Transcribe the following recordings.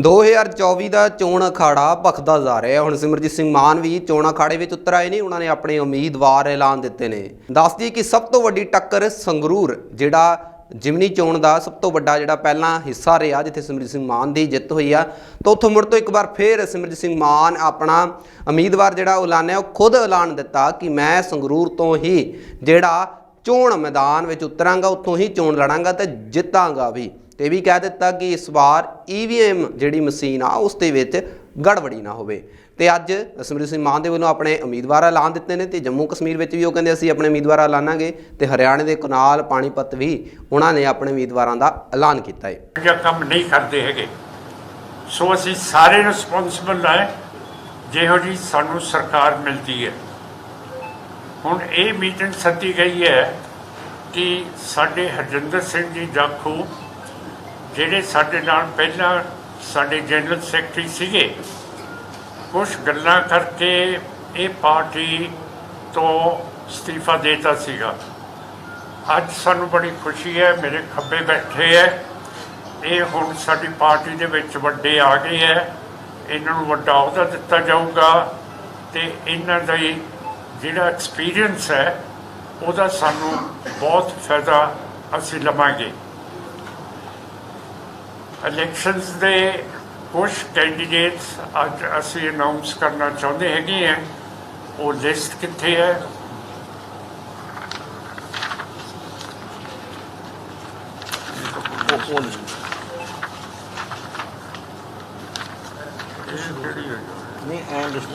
2024 ਦਾ ਚੋਣ ਅਖਾੜਾ ਭਖਦਾ ਜਾ ਰਿਹਾ। ਹੁਣ ਸਿਮਰਜੀਤ ਸਿੰਘ ਮਾਨ ਵੀ ਚੋਣ ਅਖਾੜੇ ਵਿੱਚ ਉਤਰ ਆਏ ਨੇ। ਉਹਨਾਂ ਨੇ ਆਪਣੇ ਉਮੀਦਵਾਰ ਐਲਾਨ ਦਿੱਤੇ ਨੇ। ਦੱਸਦੀ ਕਿ ਸਭ ਤੋਂ ਵੱਡੀ ਟੱਕਰ ਸੰਗਰੂਰ, ਜਿਹੜਾ ਜਿਮਨੀ ਚੋਣ ਦਾ ਸਭ ਤੋਂ ਵੱਡਾ ਜਿਹੜਾ ਪਹਿਲਾ ਹਿੱਸਾ ਰਿਹਾ, ਜਿੱਥੇ ਸਿਮਰਜੀਤ ਸਿੰਘ ਮਾਨ ਦੀ ਜਿੱਤ ਹੋਈ ਆ। ਤਾਂ ਉੱਥੋਂ ਮੁੜ ਤੋਂ ਇੱਕ ਵਾਰ ਫੇਰ ਸਿਮਰਜੀਤ ਸਿੰਘ ਮਾਨ ਆਪਣਾ ਉਮੀਦਵਾਰ ਜਿਹੜਾ ਐਲਾਨਿਆ, ਉਹ ਖੁਦ ਐਲਾਨ ਦਿੱਤਾ ਕਿ ਮੈਂ ਸੰਗਰੂਰ ਤੋਂ ਹੀ ਜਿਹੜਾ ਚੋਣ ਮੈਦਾਨ ਵਿੱਚ ਉਤਰਾਂਗਾ, ਉੱਥੋਂ ਹੀ ਚੋਣ ਲੜਾਂਗਾ ਤੇ ਜਿੱਤਾਂਗਾ ਵੀ। ਤੇ ਵੀ ਕਹਿ ਦਿੱਤਾ ਕਿ ਇਸ ਵਾਰ ਈਵੀਐਮ ਜਿਹੜੀ ਮਸ਼ੀਨ ਆ, ਉਸ ਦੇ ਵਿੱਚ ਗੜਬੜੀ ਨਾ ਹੋਵੇ। ਤੇ ਅੱਜ ਸਿਮਰਜੀਤ ਸਿੰਘ ਮਾਨ ਦੇ ਵੱਲੋਂ ਆਪਣੇ ਉਮੀਦਵਾਰ ਐਲਾਨ ਦਿੱਤੇ ਨੇ ਤੇ ਜੰਮੂ ਕਸ਼ਮੀਰ ਵਿੱਚ ਵੀ ਉਹ ਕਹਿੰਦੇ ਅਸੀਂ ਆਪਣੇ ਉਮੀਦਵਾਰ ਐਲਾਨਾਂਗੇ ਤੇ ਹਰਿਆਣੇ ਦੇ ਕਨਾਲ ਪਾਣੀਪਤ ਵੀ ਉਹਨਾਂ ਨੇ ਆਪਣੇ ਉਮੀਦਵਾਰਾਂ ਦਾ ਐਲਾਨ ਕੀਤਾ ਹੈ ਜਾਂ ਕੰਮ ਨਹੀਂ ਕਰਦੇ ਹੈਗੇ। ਸੋ ਅਸੀਂ ਸਾਰੇ ਰਿਸਪੌਂਸਿਬਲ ਹੈ ਜਿਹੋ ਜੀ ਸਾਨੂੰ ਸਰਕਾਰ ਮਿਲਦੀ ਹੈ। ਹੁਣ ਇਹ ਮੀਟਿੰਗ ਸੱਦੀ ਗਈ ਹੈ ਕਿ ਸਾਡੇ ਹਰਜਿੰਦਰ ਸਿੰਘ ਜੀ ਜਾਖੂ ਜਿਹੜੇ ਸਾਡੇ ਨਾਲ ਪਹਿਲਾਂ ਸਾਡੇ ਜਨਰਲ ਸੈਕਟਰੀ ਸੀਗੇ ਕੁਝ ਗੱਲਾਂ ਕਰਕੇ ਇਹ ਪਾਰਟੀ ਤੋਂ ਅਸਤੀਫਾ ਦੇਤਾ ਸੀਗਾ। ਅੱਜ ਸਾਨੂੰ ਬੜੀ ਖੁਸ਼ੀ ਹੈ, ਮੇਰੇ ਖੱਬੇ ਬੈਠੇ ਹੈ। ਇਹ ਹੁਣ ਸਾਡੀ ਪਾਰਟੀ ਦੇ ਵਿੱਚ ਵੱਡੇ ਆ ਗਏ ਹੈ। ਇਹਨਾਂ ਨੂੰ ਵੱਡਾ ਅਹੁਦਾ ਦਿੱਤਾ ਜਾਊਗਾ ਤੇ ਇਹਨਾਂ ਦਾ ਜਿਹੜਾ ਐਕਸਪੀਰੀਅੰਸ ਹੈ, ਉਹਦਾ ਸਾਨੂੰ ਬਹੁਤ ਫਾਇਦਾ ਅਸੀਂ ਲਵਾਂਗੇ। ਇਲੈਕਸ਼ਨਸ ਦੇ ਕੁਝ ਕੈਂਡੀਡੇਟਸ ਅੱਜ ਅਸੀਂ ਅਨਾਉਂਸ ਕਰਨਾ ਚਾਹੁੰਦੇ ਹੈਗੇ ਹੈ। ਉਹ ਲਿਸਟ ਕਿੱਥੇ ਹੈ? ਨਹੀਂ ਐਂ ਲਿਸਟ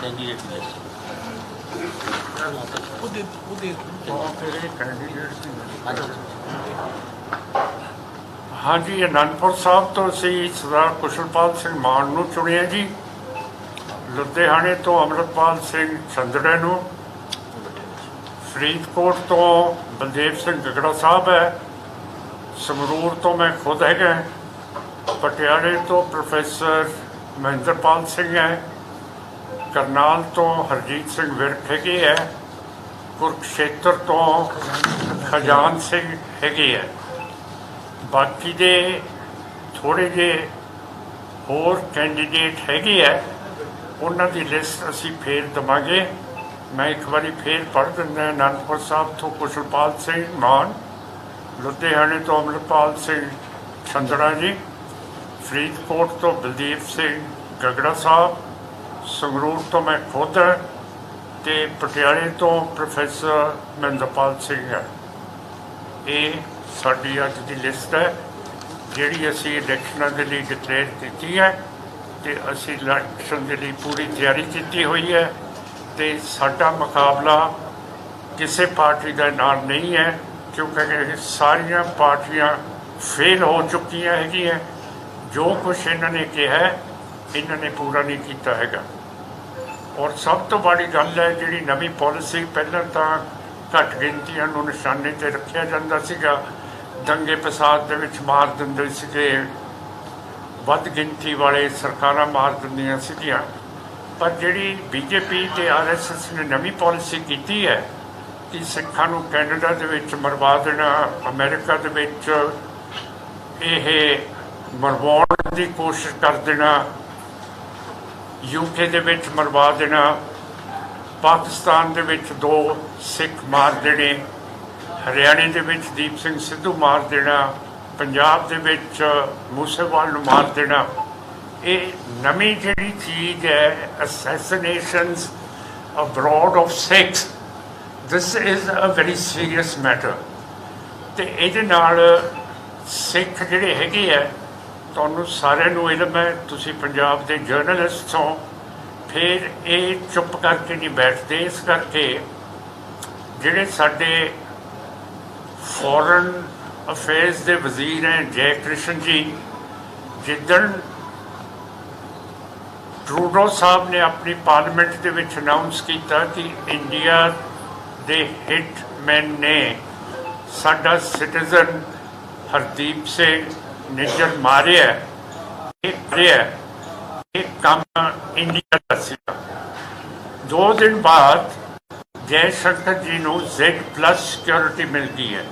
ਕੈਂਡੀਡੇਟ ਲਿਸਟ ਉਹਦੇ ਉਹਦੇ ਹਾਂਜੀ, ਅਨੰਦਪੁਰ ਸਾਹਿਬ ਤੋਂ ਅਸੀਂ ਸਰਦਾਰ ਕੁਸ਼ਲਪਾਲ ਸਿੰਘ ਮਾਨ ਨੂੰ ਚੁਣਿਆ ਜੀ। ਲੁਧਿਆਣੇ ਤੋਂ ਅਮਰਪਾਲ ਸਿੰਘ ਚੰਦੜੇ ਨੂੰ। ਫਰੀਦਕੋਟ ਤੋਂ ਬਲਦੇਵ ਸਿੰਘ ਗਗੜਾ ਸਾਹਿਬ ਹੈ। ਸੰਗਰੂਰ ਤੋਂ ਮੈਂ ਖੁਦ ਹੈਗਾ ਪਟਿਆਲੇ ਤੋਂ ਪ੍ਰੋਫੈਸਰ ਮਹਿੰਦਰਪਾਲ ਸਿੰਘ ਹੈ। ਕਰਨਾਲ ਤੋਂ ਹਰਜੀਤ ਸਿੰਘ ਵਿਰਕ ਹੈਗੇ ਹੈ। ਕੁਰਕਸ਼ੇਤਰ ਤੋਂ ਖਜਾਨ ਸਿੰਘ ਹੈਗੇ ਹੈ। ਬਾਕੀ ਦੇ ਥੋੜੇ ਜਿਹੇ ਹੋਰ ਕੈਂਡੀਡੇਟ ਹੈਗੇ ਆ, ਉਹਨਾਂ ਦੀ ਲਿਸਟ ਅਸੀਂ ਫੇਰ ਦਵਾਂਗੇ। ਮੈਂ ਇੱਕ ਵਾਰੀ ਫੇਰ ਪੜ੍ਹ ਦਿੰਦਾ ਅਨੰਦਪੁਰ ਸਾਹਿਬ ਤੋਂ ਕੁਸ਼ਲਪਾਲ ਸਿੰਘ ਮਾਨ, ਲੁਧਿਆਣੇ ਤੋਂ ਅਮਰਪਾਲ ਸਿੰਘ ਛੰਦੜਾ ਜੀ, ਫਰੀਦਕੋਟ ਤੋਂ ਬਲਦੀਪ ਸਿੰਘ ਗਗੜਾ ਸਾਹਿਬ, ਸੰਗਰੂਰ ਤੋਂ ਮੈਂ ਖੁਦ ਤੇ ਪਟਿਆਲੇ ਤੋਂ ਪ੍ਰੋਫੈਸਰ ਮਹਿੰਦਰਪਾਲ ਸਿੰਘ ਹੈ। ਇਹ ਸਾਡੀ ਅੱਜ ਦੀ ਲਿਸਟ ਹੈ, ਜਿਹੜੀ ਅਸੀਂ ਇਲੈਕਸ਼ਨਾਂ ਦੇ ਲਈ ਡਿਕਲੇਅਰ ਕੀਤੀ ਹੈ ਤੇ ਅਸੀਂ ਇਲੈਕਸ਼ਨ ਦੇ ਲਈ ਪੂਰੀ ਤਿਆਰੀ ਕੀਤੀ ਹੋਈ ਹੈ ਤੇ ਸਾਡਾ ਮੁਕਾਬਲਾ ਕਿਸੇ ਪਾਰਟੀ ਦੇ ਨਾਲ ਨਹੀਂ ਹੈ, ਕਿਉਂਕਿ ਇਹ ਸਾਰੀਆਂ ਪਾਰਟੀਆਂ ਫੇਲ ਹੋ ਚੁੱਕੀਆਂ ਹੈਗੀਆਂ। ਜੋ ਕੁਝ ਇਹਨਾਂ ਨੇ ਕਿਹਾ, ਇਹਨਾਂ ਨੇ ਪੂਰਾ ਨਹੀਂ ਕੀਤਾ ਹੈਗਾ। ਔਰ ਸਭ ਤੋਂ ਬੜੀ ਗੱਲ ਹੈ, ਜਿਹੜੀ ਨਵੀਂ ਪਾਲਿਸੀ ਪਹਿਲਾਂ ਤਾਂ ਘੱਟ ਗਿਣਤੀਆਂ ਨੂੰ ਨਿਸ਼ਾਨੇ ਤੇ ਰੱਖਿਆ ਜਾਂਦਾ ਸੀਗਾ ਦੰਗੇ ਫਸਾਦ ਦੇ ਵਿੱਚ ਮਾਰ ਦਿੰਦੇ ਸੀਗੇ। ਵੱਧ ਗਿਣਤੀ ਵਾਲੇ ਸਰਕਾਰਾਂ ਮਾਰ ਦਿੰਦੀਆਂ ਸੀਗੀਆਂ। ਪਰ ਜਿਹੜੀ ਬੀਜੇਪੀ ਤੇ ਆਰਐਸਐਸ ਨੇ ਨਵੀਂ ਪਾਲਿਸੀ ਕੀਤੀ ਹੈ, ਕਿ ਸਿੱਖਾਂ ਨੂੰ ਕੈਨੇਡਾ ਦੇ ਵਿੱਚ ਮਰਵਾ ਦੇਣਾ, ਅਮਰੀਕਾ ਦੇ ਵਿੱਚ ਇਹ ਮਰਵਾਉਣ ਦੀ ਕੋਸ਼ਿਸ਼ ਕਰ ਦੇਣਾ ਯੂਕੇ ਦੇ ਵਿੱਚ ਮਰਵਾ ਦੇਣਾ, ਪਾਕਿਸਤਾਨ ਦੇ ਵਿੱਚ ਦੋ ਸਿੱਖ ਮਾਰ ਦੇਣੇ ਹਰਿਆਣੇ ਦੇ ਵਿੱਚ ਦੀਪ ਸਿੰਘ ਸਿੱਧੂ ਮਾਰ ਦੇਣਾ, ਪੰਜਾਬ ਦੇ ਵਿੱਚ ਮੂਸੇਵਾਲ ਨੂੰ ਮਾਰ ਦੇਣਾ। ਇਹ ਨਵੀਂ ਜਿਹੜੀ ਚੀਜ਼ ਹੈ assassinations abroad of Sikhs this is a very serious matter ਤੇ ਇਹਦੇ ਨਾਲ ਸਿੱਖ ਜਿਹੜੇ ਹੈਗੇ ਆ, ਤੁਹਾਨੂੰ ਸਾਰਿਆਂ ਨੂੰ ਇਲਮ ਹੈ ਤੁਸੀਂ ਪੰਜਾਬ ਦੇ ਜਰਨਲਿਸਟ ਹੋ, ਫਿਰ ਇਹ ਚੁੱਪ ਕਰਕੇ ਨਹੀਂ ਬੈਠਦੇ। ਇਸ ਕਰਕੇ ਜਿਹੜੇ ਸਾਡੇ ਫੋਰਨ ਅਫੇਅਰਸ ਦੇ ਵਜ਼ੀਰ ਹੈ ਜੈ ਕ੍ਰਿਸ਼ਨ ਜੀ, ਜਿੱਦਣ ਟਰੂਡੋ ਸਾਹਿਬ ਨੇ ਆਪਣੀ ਪਾਰਲੀਮੈਂਟ ਦੇ ਵਿੱਚ ਅਨਾਉਂਸ ਕੀਤਾ ਕਿ ਇੰਡੀਆ ਦੇ ਹਿੱਟਮੈਨ ਨੇ ਸਾਡਾ ਸਿਟੀਜ਼ਨ ਹਰਦੀਪ ਸਿੰਘ ਨਿੱਜਰ ਮਾਰਿਆ, ਇਹ ਕਰਿਆ ਇਹ ਕੰਮ ਇੰਡੀਆ ਦਾ ਸੀ। ਦੋ ਦਿਨ ਬਾਅਦ ਜੈ ਸ਼ੰਕਰ ਜੀ ਨੂੰ Z+ ਸਿਕਿਉਰਿਟੀ ਮਿਲ ਗਈ ਹੈ।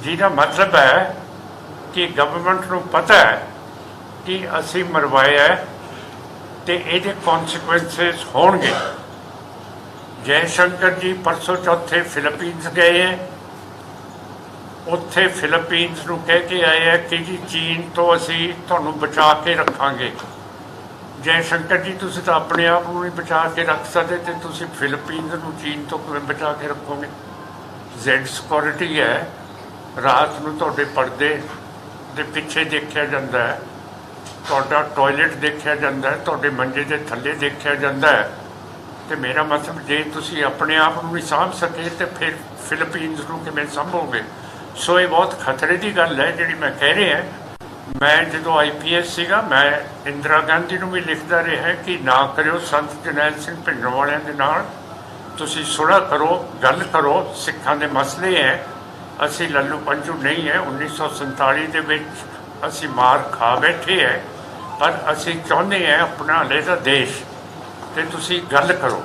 ਜਿਹਦਾ ਮਤਲਬ ਹੈ ਕਿ ਗਵਰਨਮੈਂਟ ਨੂੰ ਪਤਾ ਹੈ ਕਿ ਅਸੀਂ ਮਰਵਾਇਆ ਹੈ ਤੇ ਇਹਦੇ ਕਨਸੀਕੁਐਂਸਸ ਹੋਣਗੇ। ਜੈ ਸ਼ੰਕਰ ਜੀ ਪਰਸੋਂ ਚੌਥੇ ਫਿਲੀਪੀਨਸ ਗਏ ਹੈ। ਉੱਥੇ ਫਿਲੀਪੀਨਸ ਨੂੰ ਕਹਿ ਕੇ ਆਏ ਹੈ ਕਿ ਜੀ ਚੀਨ ਤੋਂ ਅਸੀਂ ਤੁਹਾਨੂੰ ਬਚਾ ਕੇ ਰੱਖਾਂਗੇ। ਜੈ ਸ਼ੰਕਰ ਜੀ, ਤੁਸੀਂ ਤਾਂ ਆਪਣੇ ਆਪ ਨੂੰ ਨਹੀਂ ਬਚਾ ਕੇ ਰੱਖ ਸਕਦੇ ਤੇ ਤੁਸੀਂ ਫਿਲੀਪੀਨਸ ਨੂੰ ਚੀਨ ਤੋਂ ਕਿਵੇਂ ਬਚਾ ਕੇ ਰੱਖੋਗੇ? ਜ਼ੈਡ ਸਿਕਿਉਰਿਟੀ ਹੈ। ਰਾਤ ਨੂੰ ਤੁਹਾਡੇ ਪਰਦੇ ਦੇ ਪਿੱਛੇ ਦੇਖਿਆ ਜਾਂਦਾ ਹੈ। ਤੁਹਾਡਾ ਟਾਇਲਟ ਦੇਖਿਆ ਜਾਂਦਾ ਹੈ, ਤੁਹਾਡੇ ਮੰਜੇ ਦੇ ਥੱਲੇ ਦੇਖਿਆ ਜਾਂਦਾ ਹੈ। ਤੇ ਮੇਰਾ ਮਤਲਬ ਜੇ ਤੁਸੀਂ ਆਪਣੇ ਆਪ ਨੂੰ ਵੀ ਸਾਂਭ ਸਕੇ ਤੇ ਫਿਰ ਫਿਲੀਪੀਨਸ ਨੂੰ ਕਿਵੇਂ ਸੰਭੋਗੇ? ਸੋ ਇਹ ਬਹੁਤ ਖਤਰੇ ਦੀ ਗੱਲ ਹੈ ਜਿਹੜੀ ਮੈਂ ਕਹਿ ਰਿਹਾ ਮੈਂ ਜਦੋਂ ਆਈਪੀਐਸ ਸੀਗਾ, ਮੈਂ ਇੰਦਰਾ ਗਾਂਧੀ ਨੂੰ ਵੀ ਲਿਖਦਾ ਰਿਹਾ ਕਿ ਨਾ ਕਰਿਓ ਸੰਤ ਜਨੈਲ ਸਿੰਘ ਭਿੰਡਰਾਂ ਵਾਲਿਆਂ ਦੇ ਨਾਲ। ਤੁਸੀਂ ਸੁਣਾ ਕਰੋ, ਗੱਲ ਕਰੋ, ਸਿੱਖਾਂ ਦੇ ਮਸਲੇ ਹੈ। ਅਸੀਂ ਲੱਲੂ ਪੰਜੂ ਨਹੀਂ ਹੈ। 1947 ਦੇ ਵਿੱਚ ਅਸੀਂ ਮਾਰ ਖਾ ਬੈਠੇ ਹੈ। ਪਰ ਅਸੀਂ ਚਾਹੁੰਦੇ ਹਾਂ ਆਪਣਾ ਅਲੱਗਾ ਦੇਸ਼। ਤੇ ਤੁਸੀਂ ਗੱਲ ਕਰੋ।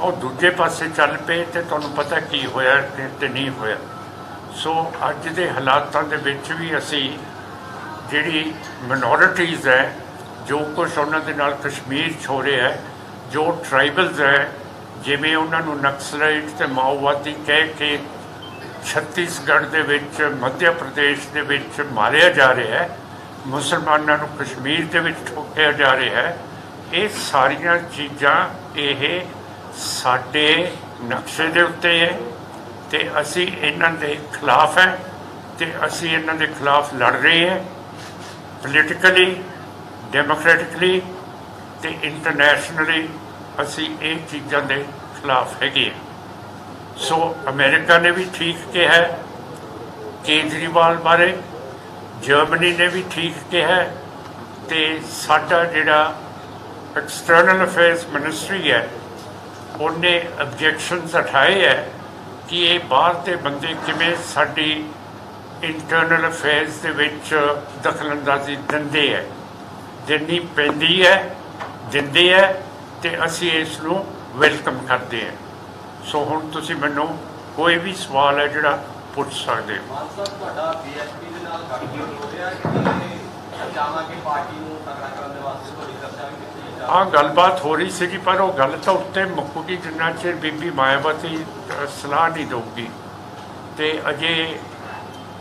ਉਹ ਦੂਜੇ ਪਾਸੇ ਚੱਲ ਪਏ ਤੇ ਤੁਹਾਨੂੰ ਪਤਾ ਕੀ ਹੋਇਆ ਤੇ- ਨਹੀਂ ਹੋਇਆ। ਸੋ ਅੱਜ ਦੇ ਹਾਲਾਤਾਂ ਦੇ ਵਿੱਚ ਵੀ ਅਸੀਂ ਜਿਹੜੀ ਮਿਨੋਰਿਟੀਜ਼ ਹੈ, ਜੋ ਕੁਝ ਉਹਨਾਂ ਦੇ ਨਾਲ ਕਸ਼ਮੀਰ 'ਚ ਹੈ ਜੋ ਟ੍ਰਾਈਬਲਸ ਹੈ, ਜਿਵੇਂ ਉਹਨਾਂ ਨੂੰ ਨਕਸਲਾਈਟ ਤੇ ਮਾਓਵਾਦੀ ਕਹਿ ਕੇ ਛੱਤੀਸਗੜ੍ਹ ਦੇ ਵਿੱਚ ਮੱਧ ਪ੍ਰਦੇਸ਼ ਦੇ ਵਿੱਚ ਮਾਰਿਆ ਜਾ ਰਿਹਾ ਹੈ। ਮੁਸਲਮਾਨਾਂ ਨੂੰ ਕਸ਼ਮੀਰ ਦੇ ਵਿੱਚ ਠੋਕਿਆ ਜਾ ਰਿਹਾ ਹੈ। ਇਹ ਸਾਰੀਆਂ ਚੀਜ਼ਾਂ, ਇਹ ਸਾਡੇ ਨਕਸ਼ੇ ਦੇ ਉੱਤੇ ਹੈ ਤੇ ਅਸੀਂ ਇਹਨਾਂ ਦੇ ਖਿਲਾਫ ਹੈ ਤੇ ਅਸੀਂ ਇਹਨਾਂ ਦੇ ਖਿਲਾਫ ਲੜ ਰਹੇ ਹਾਂ। ਪੋਲੀਟੀਕਲੀ ਡੈਮੋਕ੍ਰੈਟਿਕਲੀ ਤੇ ਇੰਟਰਨੈਸ਼ਨਲੀ ਅਸੀਂ ਇਹ ਚੀਜ਼ਾਂ ਦੇ ਖਿਲਾਫ ਹੈਗੇ ਹਾਂ। ਸੋ ਅਮਰੀਕਾ ਨੇ ਵੀ ਠੀਕ ਕਿਹਾ ਕੇਜਰੀਵਾਲ ਬਾਰੇ, ਜਰਮਨੀ ਨੇ ਵੀ ਠੀਕ ਕਿਹਾ ਹੈ, ਤੇ ਸਾਡਾ ਜਿਹੜਾ ਐਕਸਟਰਨਲ ਅਫੇਅਰਸ ਮਿਨਿਸਟਰੀ ਹੈ, ਉਹਨੇ ਆਬਜੈਕਸ਼ਨਸ ਉਠਾਏ ਹੈ ਕਿ ਇਹ ਬਾਹਰ ਦੇ ਬੰਦੇ ਕਿਵੇਂ ਸਾਡੀ ਇੰਟਰਨਲ ਅਫੇਅਰਸ ਦੇ ਵਿੱਚ ਦਖਲਅੰਦਾਜ਼ੀ ਦਿੰਦੇ ਹੈ। ਦੇਣੀ ਪੈਂਦੀ ਹੈ, ਦਿੰਦੇ ਹੈ ਤੇ ਅਸੀਂ ਇਸ ਨੂੰ ਵੈਲਕਮ ਕਰਦੇ ਹਾਂ। ਸੋ ਹੁਣ ਤੁਸੀਂ ਮੈਨੂੰ ਕੋਈ ਵੀ ਸਵਾਲ ਹੈ ਜਿਹੜਾ ਪੁੱਛ ਸਕਦੇ ਹੋ। ਮਾਨ ਸਾਹਿਬ ਤੁਹਾਡਾ ਬੀਐਸਪੀ ਦੇ ਨਾਲ ਗੱਲਬਾਤ ਹੋ ਰਿਹਾ ਕਿ ਚਾਹਾਂਗੇ ਪਾਰਟੀ ਨੂੰ ਤਕੜਾ ਕਰਨ ਦੇ ਵਾਸਤੇ ਤੁਹਾਡੀ ਚਰਚਾ ਵੀ ਕੀਤੀ ਜਾ ਆ ਗੱਲਬਾਤ ਹੋ ਰਹੀ ਸੀਗੀ ਪਰ ਉਹ ਗੱਲ ਤਾਂ ਉੱਤੇ ਮੁੱਕੂਗੀ ਜਿੰਨਾ ਚਿਰ ਬੀਬੀ ਮਾਇਆਵਤੀ ਸਲਾਹ ਨਹੀਂ ਦਊਗੀ। ਤੇ ਅਜੇ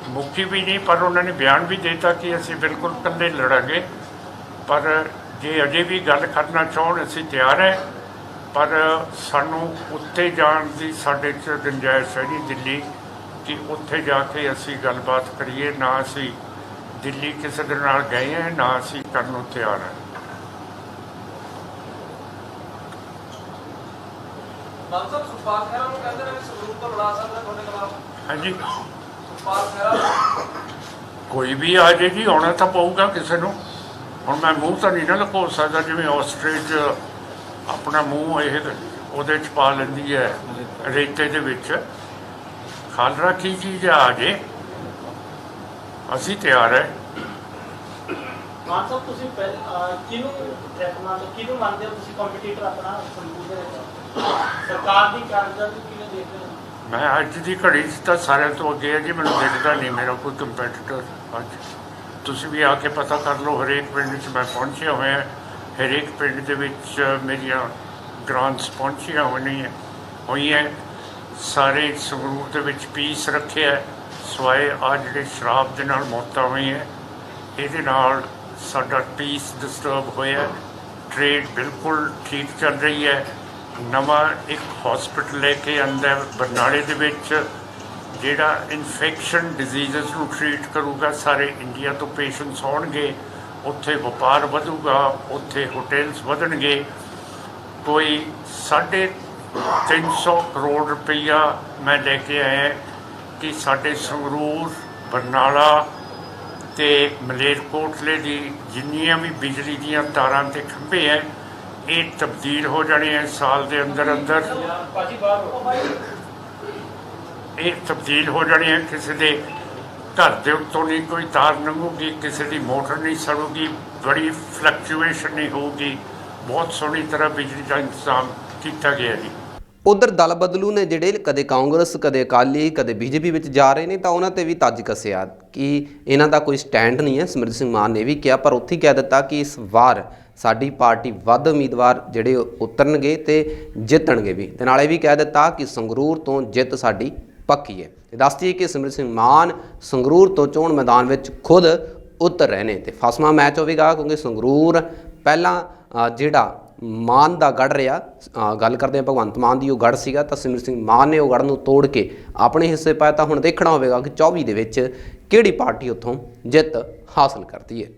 ਮੁੱਕੀ ਵੀ ਨਹੀਂ ਪਰ ਉਹਨਾਂ ਨੇ ਬਿਆਨ ਵੀ ਦਿੱਤਾ ਕਿ ਅਸੀਂ ਬਿਲਕੁਲ ਇਕੱਲੇ ਲੜਾਂਗੇ। ਪਰ ਜੇ ਅਜੇ ਵੀ ਗੱਲ ਕਰਨਾ ਚਾਹਣ ਅਸੀਂ ਤਿਆਰ ਹੈ। ਪਰ ਸਾਨੂੰ ਉੱਤੇ ਜਾਣ ਦੀ ਸਾਡੇ 'ਚ ਗੁੰਜਾਇਸ਼ ਹੈ ਜੀ ਦਿੱਲੀ ਕਿ ਉੱਥੇ ਜਾ ਕੇ ਅਸੀਂ ਗੱਲਬਾਤ ਕਰੀਏ। ਨਾ ਅਸੀਂ ਦਿੱਲੀ ਕਿਸੇ ਦੇ ਨਾਲ ਗਏ ਹਾਂ ਨਾ ਅਸੀਂ ਕਰਨ ਨੂੰ ਤਿਆਰ ਹਾਂ। ਮਾਨ ਸਾਹਿਬ ਸੁਪਾਲ ਖਹਿਰਾ ਨੂੰ ਕਹਿੰਦੇ ਨੇ ਕਿ ਸੰਗਰੂਰ ਤੋਂ ਲੜਾ ਸਕਦਾ ਤੁਹਾਡੇ ਖਿਲਾਫ। ਹਾਂਜੀ। ਸੁਪਾਲ ਖਹਿਰਾ ਕੋਈ ਵੀ ਆ ਜੇ ਜੀ ਆਉਣਾ ਤਾਂ ਪਊਗਾ ਕਿਸੇ ਨੂੰ। ਹੁਣ ਮੈਂ ਮੂੰਹ ਤਾਂ ਨਹੀਂ ਨਾ ਲੁਕੋ ਸਕਦਾ ਜਿਵੇਂ ਆਸਟ੍ਰੇਜ ਆਪਣਾ ਮੂੰਹ ਇਹ ਉਹਦੇ ਚ ਪਾ ਲੈਂਦੀ ਹੈ ਰੇਤੇ ਦੇ ਵਿੱਚ। ਖਾਲਰਾ ਕੀ ਚੀਜ਼ ਆ ਜੇ ਅਸੀਂ ਤਿਆਰ ਹੈ। ਮਾਨ ਸਾਹਿਬ ਤੁਸੀਂ ਪਹਿਲ ਅਹ ਕਿਹਨੂੰ ਮੰਨ ਲਓ ਕਿਹਨੂੰ ਮੰਨਦੇ ਹੋ ਤੁਸੀਂ ਕੰਪੀਟੀਟਰ ਆਪਣਾ ਸੰਗਰੂਰ ਦੇ ਵਿੱਚ? ਸਰਕਾਰ ਦੀ ਕਾਰਜਕਾਰੀ ਕਿਵੇਂ ਦੇਖਦੇ ਹੋ? ਮੈਂ ਅੱਜ ਦੀ ਘੜੀ 'ਚ ਤਾਂ ਸਾਰਿਆਂ ਤੋਂ ਅੱਗੇ ਹੈ ਜੀ ਮੈਨੂੰ ਦਿਖਦਾ ਨਹੀਂ ਮੇਰਾ ਕੋਈ ਕੰਪੀਟੀਟਰ ਅੱਜ। ਤੁਸੀਂ ਵੀ ਆ ਕੇ ਪਤਾ ਕਰ ਲਓ ਹਰੇਕ ਪਿੰਡ 'ਚ ਮੈਂ ਪਹੁੰਚਿਆ ਹੋਇਆ। ਹਰੇਕ ਪਿੰਡ ਦੇ ਵਿੱਚ ਮੇਰੀਆਂ ਗ੍ਰਾਂਟਸ ਪਹੁੰਚੀਆਂ ਹੋਣੀਆਂ ਹੋਈਆਂ। ਸਾਰੇ ਸੰਗਰੂਰ ਦੇ ਵਿੱਚ ਪੀਸ ਰੱਖਿਆ। ਸਵਾਏ ਆ ਜਿਹੜੇ ਸ਼ਰਾਬ ਦੇ ਨਾਲ ਮੌਤਾਂ ਹੋਈਆਂ। ਇਹਦੇ ਨਾਲ ਸਾਡਾ ਪੀਸ ਡਿਸਟਰਬ ਹੋਇਆ। ਟ੍ਰੇਡ ਬਿਲਕੁਲ ਠੀਕ ਚੱਲ ਰਹੀ ਹੈ। ਨਵਾਂ ਇੱਕ ਹਸਪੀਟਲ ਲੈ ਕੇ ਆਂਦਾ ਬਰਨਾਲੇ ਦੇ ਵਿੱਚ, ਜਿਹੜਾ ਇਨਫੈਕਸ਼ਨ ਡਿਜ਼ੀਜ਼ਸ ਨੂੰ ਟ੍ਰੀਟ ਕਰੂਗਾ। ਸਾਰੇ ਇੰਡੀਆ ਤੋਂ ਪੇਸ਼ੈਂਟਸ ਆਉਣਗੇ। ਉੱਥੇ ਵਪਾਰ ਵਧੂਗਾ, ਉੱਥੇ ਹੋਟਲਸ ਵਧਣਗੇ। ਕੋਈ ਸਾਢੇ 300 ਕਰੋੜ ਰੁਪਈਆ ਮੈਂ ਲੈ ਕੇ ਆਇਆ ਕਿ ਸਾਡੇ ਸੰਗਰੂਰ, ਬਰਨਾਲਾ ਤੇ ਮਲੇਰਕੋਟਲੇ ਦੀ ਜਿੰਨੀਆਂ ਵੀ ਬਿਜਲੀ ਦੀਆਂ ਤਾਰਾਂ ਤੇ ਖੰਭੇ ਹੈ, ਇਹ ਤਬਦੀਲ ਹੋ ਜਾਣੇ ਹੈ ਸਾਲ ਦੇ ਅੰਦਰ ਅੰਦਰ। ਇਹ ਤਬਦੀਲ ਹੋ ਜਾਣੇ ਹੈ ਕਿਸੇ ਦੇ ਘਰ ਦੇ ਉੱਤੋਂ ਨਹੀਂ ਕੋਈ ਤਾਰ ਲੰਘੂਗੀ, ਕਿਸੇ ਦੀ ਮੋਟਰ ਨਹੀਂ ਸੜੂਗੀ, ਬੜੀ ਫਲਕਚੁਏਸ਼ਨ ਨਹੀਂ ਹੋਊਗੀ। ਬਹੁਤ ਸੋਹਣੀ ਤਰ੍ਹਾਂ ਬਿਜਲੀ ਦਾ ਇੰਤਜ਼ਾਮ ਕੀਤਾ ਗਿਆ ਜੀ। ਉਧਰ ਦਲ ਬਦਲੂ ਨੇ ਜਿਹੜੇ ਕਦੇ ਕਾਂਗਰਸ, ਕਦੇ ਅਕਾਲੀ, ਕਦੇ ਬੀਜੇਪੀ ਵਿੱਚ ਜਾ ਰਹੇ ਨੇ, ਤਾਂ ਉਹਨਾਂ ਤੇ ਵੀ ਤੱਜ ਕੱਸਿਆ ਕਿ ਇਹਨਾਂ ਦਾ ਕੋਈ ਸਟੈਂਡ ਨਹੀਂ ਹੈ। ਸਿਮਰਜੀਤ ਸਿੰਘ ਮਾਨ ਨੇ ਵੀ ਕਿਹਾ, ਪਰ ਉੱਥੇ ਹੀ ਕਹਿ ਦਿੱਤਾ ਕਿ ਇਸ ਵਾਰ ਸਾਡੀ ਪਾਰਟੀ ਵੱਧ ਉਮੀਦਵਾਰ ਜਿਹੜੇ ਉਤਰਨਗੇ ਤੇ ਜਿੱਤਣਗੇ ਵੀ। ਤੇ ਨਾਲੇ ਵੀ ਕਹਿ ਦਿੱਤਾ ਕਿ ਸੰਗਰੂਰ ਤੋਂ ਜਿੱਤ ਸਾਡੀ ਪੱਕੀ ਹੈ ਤੇ ਦੱਸਦੀ ਕਿ ਸਿਮਰਜੀਤ ਸਿੰਘ ਮਾਨ ਸੰਗਰੂਰ ਤੋਂ ਚੋਣ ਮੈਦਾਨ ਵਿੱਚ ਖੁਦ ਉਤਰ ਰਹੇ ਨੇ ਤੇ ਫਸਮਾ ਮੈਚ ਹੋਵੇਗਾ ਕਿਉਂਕਿ ਸੰਗਰੂਰ ਪਹਿਲਾਂ ਜਿਹੜਾ ਮਾਨ ਦਾ ਗੜ ਰਿਹਾ ਗੱਲ ਕਰਦੇ ਹਾਂ ਭਗਵੰਤ ਮਾਨ ਦੀ, ਉਹ ਗੜ ਸੀਗਾ, ਤਾਂ ਸਿਮਰ ਸਿੰਘ ਮਾਨ ਨੇ ਉਹ ਗੜ ਨੂੰ ਤੋੜ ਕੇ ਆਪਣੇ ਹਿੱਸੇ ਪਾਇਆ, ਤਾਂ ਹੁਣ ਦੇਖਣਾ ਹੋਵੇਗਾ ਕਿ 24 ਦੇ ਵਿੱਚ ਕਿਹੜੀ ਪਾਰਟੀ ਉੱਥੋਂ ਜਿੱਤ ਹਾਸਲ ਕਰਦੀ ਹੈ।